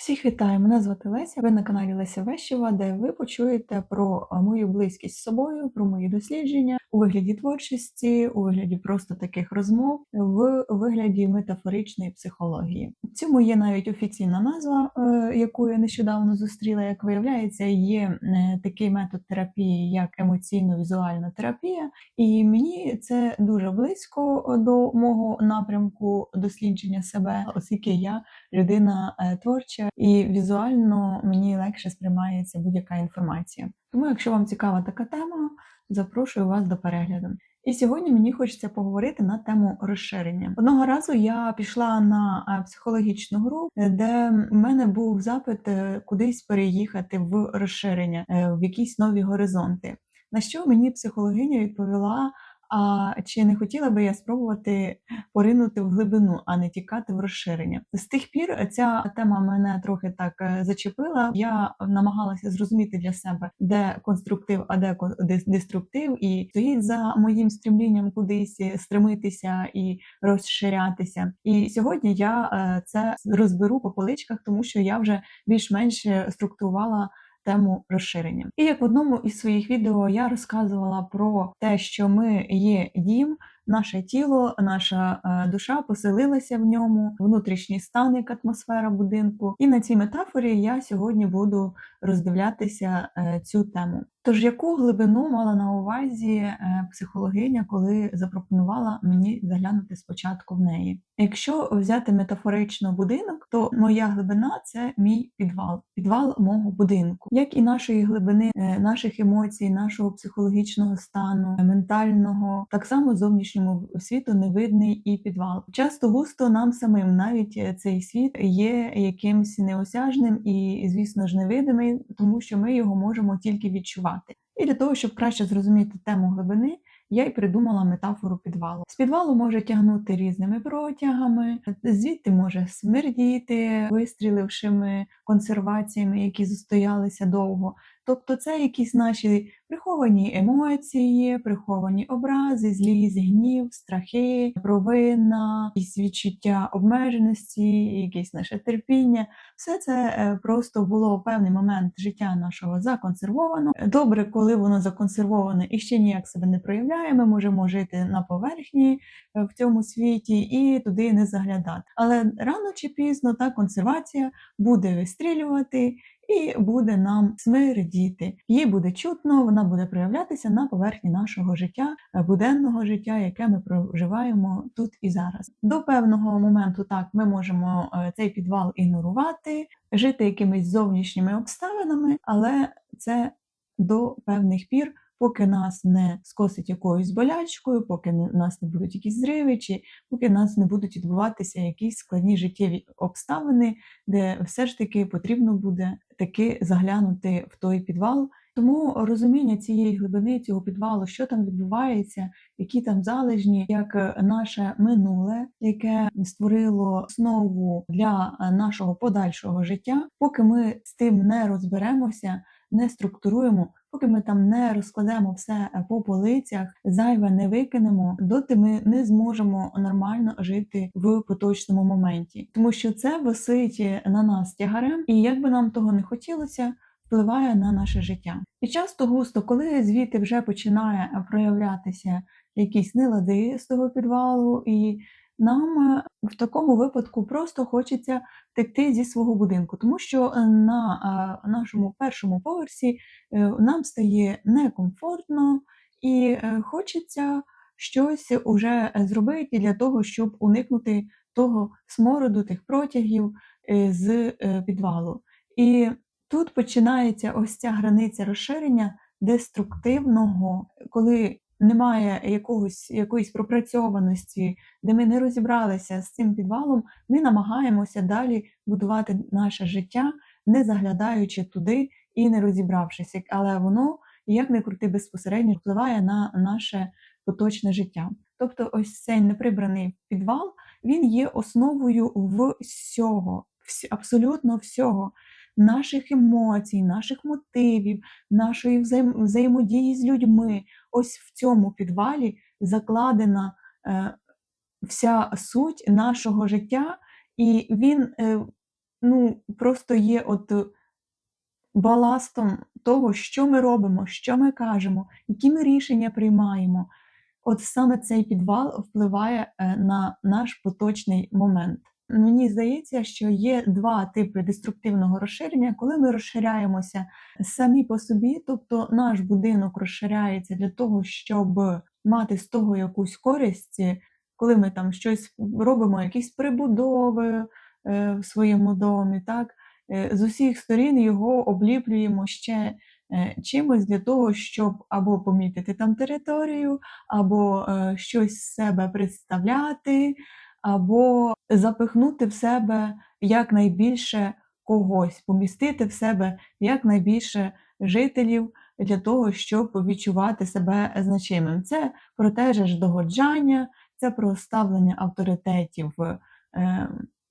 Всіх вітаю! Мене звати Леся. Ви на каналі Леся Вещева, де ви почуєте про мою близькість з собою, про мої дослідження у вигляді творчості, у вигляді просто таких розмов, в вигляді метафоричної психології. Цьому є навіть офіційна назва, е, яку я нещодавно зустріла. Як виявляється, є е, такий метод терапії, як емоційно-візуальна терапія, і мені це дуже близько до мого напрямку дослідження себе, оскільки я людина е, творча і візуально мені легше сприймається будь-яка інформація. Тому, якщо вам цікава така тема, запрошую вас до перегляду. І сьогодні мені хочеться поговорити на тему розширення. Одного разу я пішла на е, психологічну гру, е, де в мене був запит е, кудись переїхати в розширення, в якісь нові горизонти. На що мені психологиня відповіла: а чи не хотіла би я спробувати поринути в глибину, а не тікати в розширення? З тих пір ця тема мене трохи так е, зачепила. Я намагалася зрозуміти для себе, де конструктив, а де деструктив, і стоїть за моїм стремлінням кудись стремитися і розширятися. І сьогодні я е, це розберу по поличках, тому що я вже більш-менш структурувала тему розширення. І як в одному із своїх відео я розказувала про те, що ми є дім, наше тіло, наша е, душа поселилася в ньому, внутрішній стан, як атмосфера будинку. І на цій метафорі я сьогодні буду роздивлятися е, цю тему. Тож, яку глибину мала на увазі е, психологиня, коли запропонувала мені заглянути спочатку в неї? Якщо взяти метафорично будинок, то моя глибина це мій підвал, підвал мого будинку, як і нашої глибини, е, наших емоцій, нашого психологічного стану, ментального, так само зовнішньому світу невидний і підвал. Часто густо нам самим навіть е, цей світ є якимсь неосяжним і, звісно ж, невидимий, тому що ми його можемо тільки відчувати. І для того, щоб краще зрозуміти тему глибини, я й придумала метафору підвалу. З підвалу може тягнути різними протягами, звідти може смердіти вистрілившими консерваціями, які застоялися довго. Тобто це якісь наші приховані емоції, приховані образи, злість, гнів, страхи, провина, якісь відчуття обмеженості, якесь наше терпіння. Все це е, просто було в певний момент життя нашого законсервовано. Добре, коли воно законсервоване і ще ніяк себе не проявляє, ми можемо жити на поверхні е, в цьому світі і туди не заглядати. Але рано чи пізно та консервація буде вистрілювати і буде нам смердіти. Її буде чутно, вона буде проявлятися на поверхні нашого життя, е, буденного життя, яке ми проживаємо тут і зараз. До певного моменту так ми можемо е, цей підвал ігнорувати, жити якимись зовнішніми обставинами, але це до певних пір. Поки нас не скосить якоюсь болячкою, поки у нас не будуть якісь зриви, чи поки в нас не будуть відбуватися якісь складні життєві обставини, де все ж таки потрібно буде таки заглянути в той підвал. Тому розуміння цієї глибини, цього підвалу, що там відбувається, які там залежні, як наше минуле, яке створило основу для нашого подальшого життя, поки ми з тим не розберемося, не структуруємо, поки ми там не розкладемо все е, по полицях, зайве не викинемо, доти ми не зможемо нормально жити в поточному моменті, тому що це висить на нас тягарем, і як би нам того не хотілося. Впливає на наше життя. І часто густо, коли звідти вже починає е, проявлятися якісь нелади з того підвалу, і нам е, в такому випадку просто хочеться втекти зі свого будинку, тому що е, на е, нашому першому поверсі нам стає некомфортно і хочеться щось уже зробити для того, щоб уникнути того смороду, тих протягів з підвалу. І тут починається ось ця границя розширення деструктивного, коли немає якогось, якоїсь пропрацьованості, де ми не розібралися з цим підвалом, ми намагаємося далі будувати наше життя, не заглядаючи туди і не розібравшися. Але воно, як не крути, безпосередньо впливає на наше поточне життя. Тобто, ось цей неприбраний підвал він є основою всього, абсолютно всього. Наших емоцій, наших мотивів, нашої взаєм- взаємодії з людьми. Ось в цьому підвалі закладена е, вся суть нашого життя, і він е, ну, просто є от баластом того, що ми робимо, що ми кажемо, які ми рішення приймаємо. От саме цей підвал впливає е, на наш поточний момент. Мені здається, що є два типи деструктивного розширення, коли ми розширяємося самі по собі, тобто наш будинок розширяється для того, щоб мати з того якусь користь, коли ми там щось робимо, якісь прибудови е, в своєму домі, так е, з усіх сторін його обліплюємо ще е, чимось для того, щоб або помітити там територію, або щось з себе представляти, або запихнути в себе якнайбільше когось, помістити в себе якнайбільше жителів для того, щоб відчувати себе значимим. Це про те ж догоджання, це про ставлення авторитетів в е,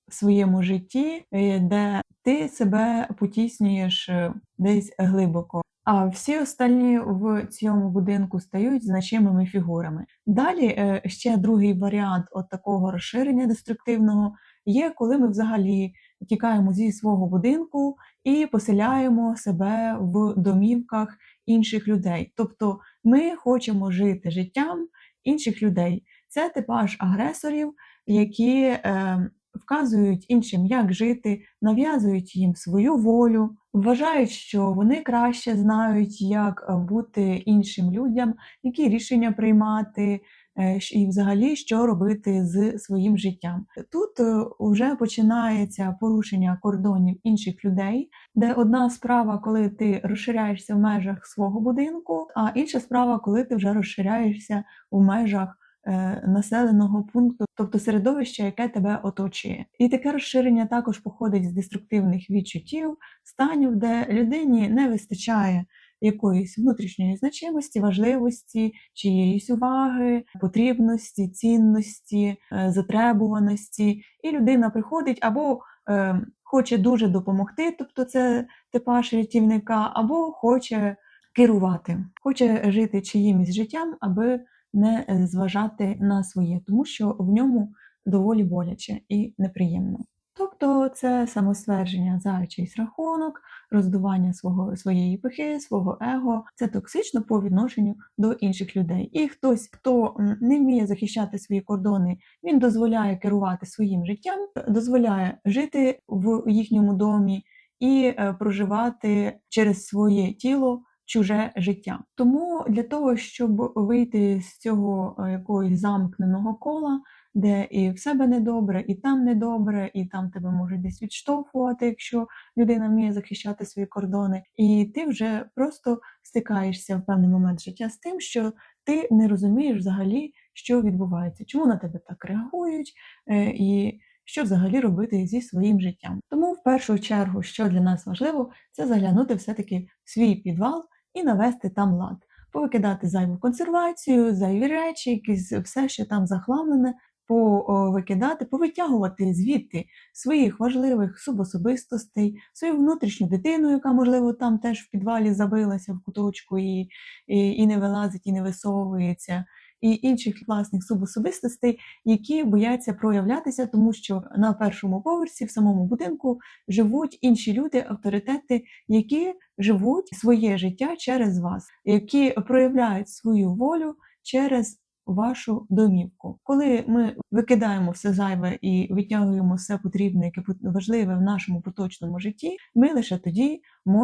своєму житті, е, де ти себе потіснюєш е, десь глибоко. А всі остальні в цьому будинку стають значимими фігурами. Далі ще другий варіант от такого розширення деструктивного є, коли ми взагалі тікаємо зі свого будинку і поселяємо себе в домівках інших людей. Тобто ми хочемо жити життям інших людей. Це типаж агресорів, які е, вказують іншим, як жити, нав'язують їм свою волю, вважають, що вони краще знають, як е, бути іншим людям, які рішення приймати. Е, і, взагалі, що робити з своїм життям. Тут вже е, починається порушення кордонів інших людей, де одна справа, коли ти розширяєшся в межах свого будинку, а інша справа, коли ти вже розширяєшся в межах населеного пункту, тобто середовища, яке тебе оточує. І таке розширення також походить з деструктивних відчуттів, станів, де людині не вистачає якоїсь внутрішньої значимості, важливості, чиєїсь уваги, потрібності, цінності, е, затребуваності, і людина приходить або е, хоче дуже допомогти, тобто це типаж рятівника, або хоче керувати, хоче жити чиїмось життям, аби не е, зважати на своє, тому що в ньому доволі боляче і неприємно. Тобто це самоствердження за чийсь рахунок, роздування свого, своєї пихи, свого его, це токсично по відношенню до інших людей. І хтось, хто не вміє захищати свої кордони, він дозволяє керувати своїм життям, дозволяє жити в їхньому домі і е, проживати через своє тіло чуже життя. Тому для того, щоб вийти з цього е, якогось замкненого кола, де і в себе недобре, і там недобре, і там тебе можуть десь відштовхувати, якщо людина вміє захищати свої кордони, і ти вже просто стикаєшся в певний момент життя з тим, що ти не розумієш взагалі, що відбувається, чому на тебе так реагують. Е, і що взагалі робити зі своїм життям. Тому в першу чергу, що для нас важливо, це заглянути все-таки в свій підвал і навести там лад, повикидати зайву консервацію, зайві речі, якісь все, що там захламлене, повикидати, повитягувати звідти своїх важливих субособистостей, свою внутрішню дитину, яка, можливо, там теж в підвалі забилася в куточку і, і, і не вилазить, і не висовується і інших власних субособистостей, які бояться проявлятися, тому що на першому поверсі в самому будинку живуть інші люди, авторитети, які живуть своє життя через вас, які проявляють свою волю через. Вашу домівку. Коли ми викидаємо все зайве і витягуємо все потрібне, яке важливе в нашому поточному житті, ми лише тоді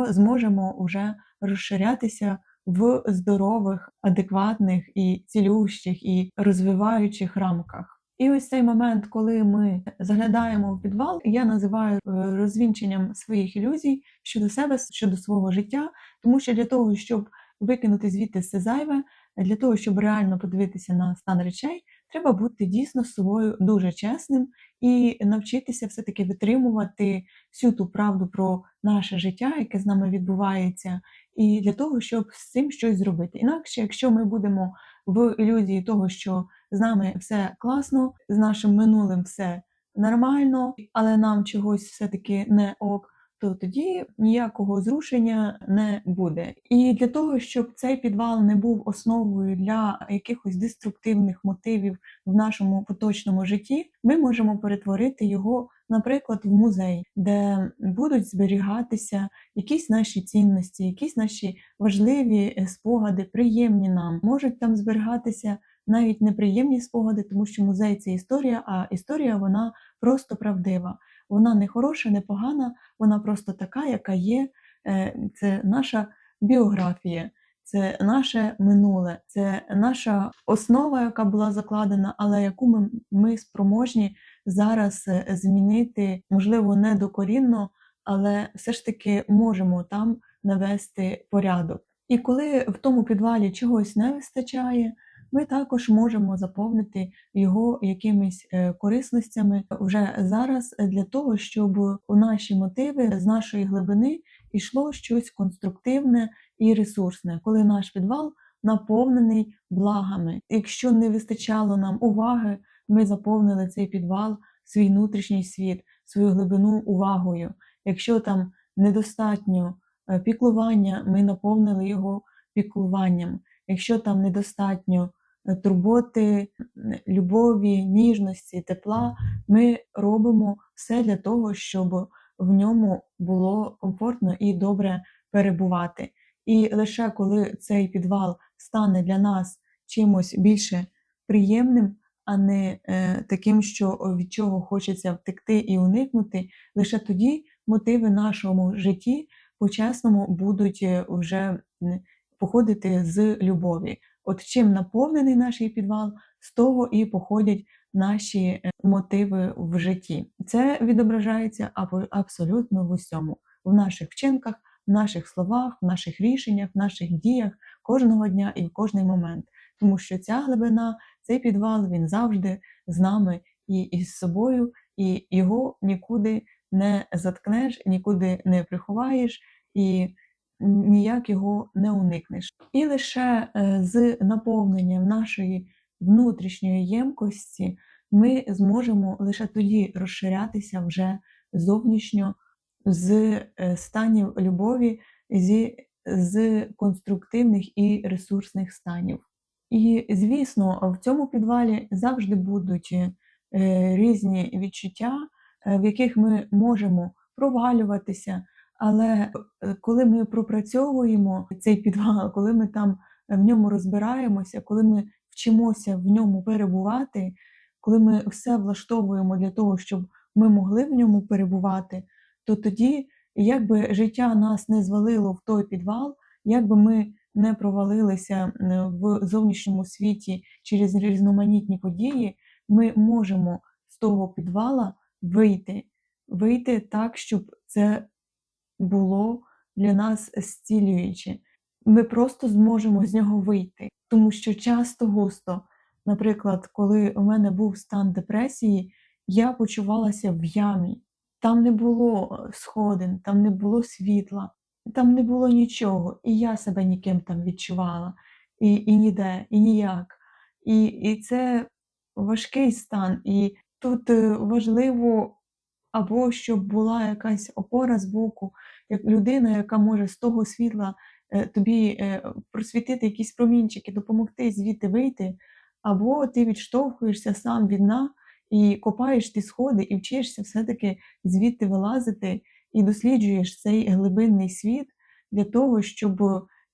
зможемо вже розширятися в здорових, адекватних і цілющих і розвиваючих рамках. І ось цей момент, коли ми заглядаємо в підвал, я називаю е, розвінченням своїх ілюзій щодо себе, щодо свого життя, тому що для того, щоб викинути звідти все зайве, для того, щоб реально подивитися на стан речей, треба бути дійсно з собою дуже чесним і навчитися все-таки витримувати всю ту правду про наше життя, яке з нами відбувається, і для того, щоб з цим щось зробити. Інакше, якщо ми будемо в ілюзії того, що з нами все класно, з нашим минулим все нормально, але нам чогось все-таки не ок, то тоді ніякого зрушення не буде. І для того, щоб цей підвал не був основою для якихось деструктивних мотивів в нашому поточному житті, ми можемо перетворити його, наприклад, в музей, де будуть зберігатися якісь наші цінності, якісь наші важливі е, спогади, приємні нам, можуть там зберігатися навіть неприємні спогади, тому що музей це історія, а історія вона просто правдива. Вона не хороша, не погана, вона просто така, яка є. Е, Це наша біографія, це наше минуле, це наша основа, яка була закладена, але яку ми, ми спроможні зараз е, змінити, можливо, не докорінно, але все ж таки можемо там навести порядок. І коли в тому підвалі чогось не вистачає, ми також можемо заповнити його якимись е, корисностями вже зараз для того, щоб у наші мотиви з нашої глибини йшло щось конструктивне і ресурсне, коли наш підвал наповнений благами. Якщо не вистачало нам уваги, ми заповнили цей підвал, свій внутрішній світ, свою глибину увагою. Якщо там недостатньо е, піклування, ми наповнили його піклуванням. Якщо там недостатньо е, турботи, любові, ніжності, тепла, ми робимо все для того, щоб в ньому було комфортно і добре перебувати. І лише коли цей підвал стане для нас чимось більше приємним, а не е, таким, що від чого хочеться втекти і уникнути, лише тоді мотиви нашому житті по-чесному будуть е, вже походити з любові. От чим наповнений наш підвал, з того і походять наші е, мотиви в житті. Це відображається абсолютно в усьому, в наших вчинках, в наших словах, в наших рішеннях, в наших діях кожного дня і в кожний момент. Тому що ця глибина, цей підвал, він завжди з нами і із собою, і його нікуди не заткнеш, нікуди не приховаєш, і ніяк його не уникнеш. І лише е, з наповненням нашої внутрішньої ємкості ми зможемо лише тоді розширятися вже зовнішньо з е, станів любові, зі, з конструктивних і ресурсних станів. І, звісно, в цьому підвалі завжди будуть е, різні відчуття, в яких ми можемо провалюватися. Але е, коли ми пропрацьовуємо цей підвал, коли ми там в ньому розбираємося, коли ми вчимося в ньому перебувати, коли ми все влаштовуємо для того, щоб ми могли в ньому перебувати, то тоді, як би життя нас не звалило в той підвал, як би ми не провалилися е, в зовнішньому світі через різноманітні події, ми можемо з того підвала вийти, вийти так, щоб це було для нас зцілююче. Ми просто зможемо з нього вийти, тому що часто густо, наприклад, коли у мене був стан депресії, я почувалася в ямі. Там не було е, сходин, там не було світла, там не було нічого, і я себе ніким там відчувала, і, і ніде, і ніяк. І, і це важкий стан. І тут е, важливо або щоб була якась опора з боку, як людина, яка може з того світла е, тобі е, просвітити якісь промінчики, допомогти звідти вийти, або ти відштовхуєшся сам від дна і копаєш ті сходи, і вчишся все-таки звідти вилазити і досліджуєш цей глибинний світ для того, щоб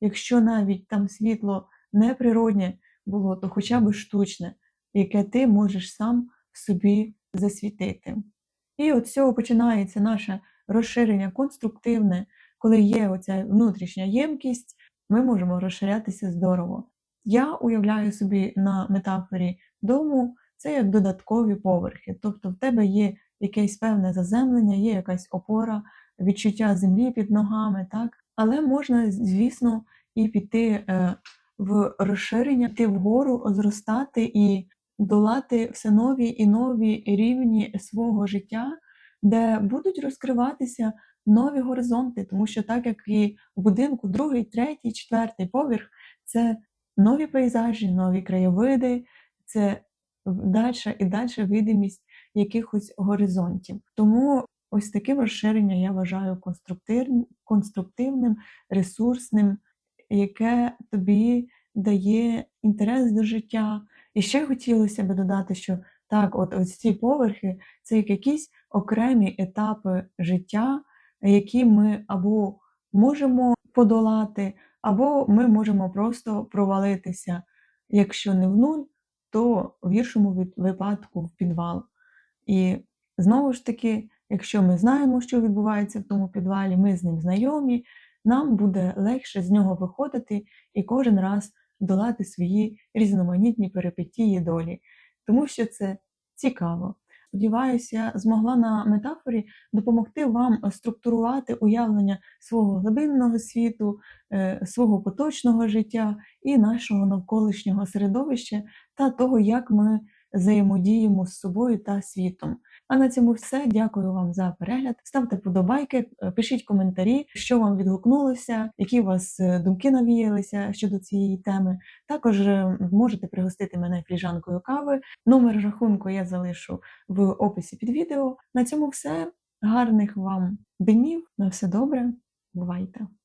якщо навіть там світло не природнє було, то хоча б штучне, яке ти можеш сам собі засвітити. І от з цього починається наше розширення конструктивне, коли є оця внутрішня ємкість, ми можемо розширятися здорово. Я уявляю собі на метафорі дому це як додаткові поверхи. Тобто в тебе є якесь певне заземлення, є якась опора, відчуття землі під ногами, так? Але можна, звісно, і піти е, в розширення, йти вгору, зростати і долати все нові і нові рівні свого життя, де будуть розкриватися нові горизонти, тому що так як і в будинку, другий, третій, четвертий поверх це нові пейзажі, нові краєвиди, це дальша і дальша видимість якихось горизонтів. Тому ось таке розширення я вважаю конструктивним, ресурсним, яке тобі дає інтерес до життя. І ще хотілося б додати, що так, от ось ці поверхи це як якісь окремі етапи життя, які ми або можемо подолати, або ми можемо просто провалитися. Якщо не в нуль, то в гіршому випадку в підвал. І знову ж таки, якщо ми знаємо, що відбувається в тому підвалі, ми з ним знайомі, нам буде легше з нього виходити і кожен раз долати свої різноманітні перипетії долі, тому що це цікаво. Сподіваюся, змогла на метафорі допомогти вам структурувати уявлення свого глибинного світу, е, свого поточного життя і нашого навколишнього середовища та того, як ми взаємодіємо з собою та світом. А на цьому все. Дякую вам за перегляд. Ставте подобайки, е, пишіть коментарі, що вам відгукнулося, які у вас е, думки навіялися щодо цієї теми. Також е, можете пригостити мене фліжанкою кави. Номер рахунку я залишу в описі під відео. На цьому все. Гарних вам днів. На все добре. Бувайте!